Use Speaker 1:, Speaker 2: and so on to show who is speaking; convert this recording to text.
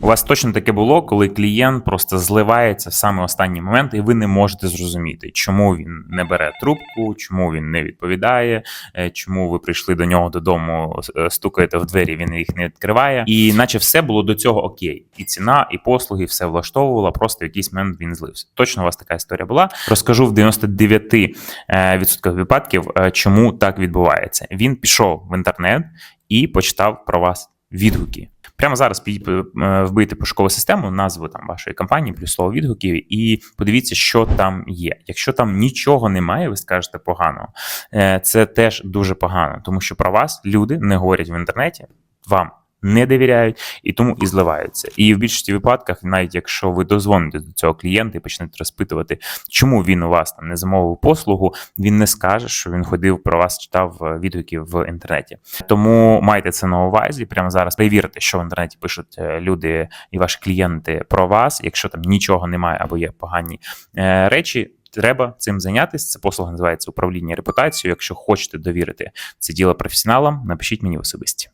Speaker 1: У вас точно таке було, коли клієнт просто зливається в саме останній момент, і ви не можете зрозуміти, чому він не бере трубку, чому він не відповідає, е, чому ви прийшли до нього додому, е, стукаєте в двері, він їх не відкриває. І наче все було до цього окей. І ціна, і послуги, все влаштовувало. Просто в якийсь момент він злився. Точно у вас така історія була. Розкажу в 99% е, випадків, чому так відбувається. Він пішов в інтернет і почитав про вас відгуки. Прямо зараз е, вбийте пошукову систему, назву там вашої компанії, плюс слово відгуків, і подивіться, що там є. Якщо там нічого немає, ви скажете поганого. Е, Це теж дуже погано, тому що про вас люди не говорять в інтернеті, вам не довіряють і тому і зливаються. І в більшості випадках, навіть якщо ви дозвоните до цього клієнта і почнете розпитувати, чому він у вас там не замовив послугу, він не скаже, що він ходив про вас, читав е, відгуки в інтернеті. Тому майте це на увазі. Прямо зараз перевірте, що в інтернеті пишуть е, люди і ваші клієнти про вас. Якщо там нічого немає або є погані е, речі. Треба цим зайнятися. Це послуга називається управління репутацією. Якщо хочете довірити це діло професіоналам, напишіть мені в особисті.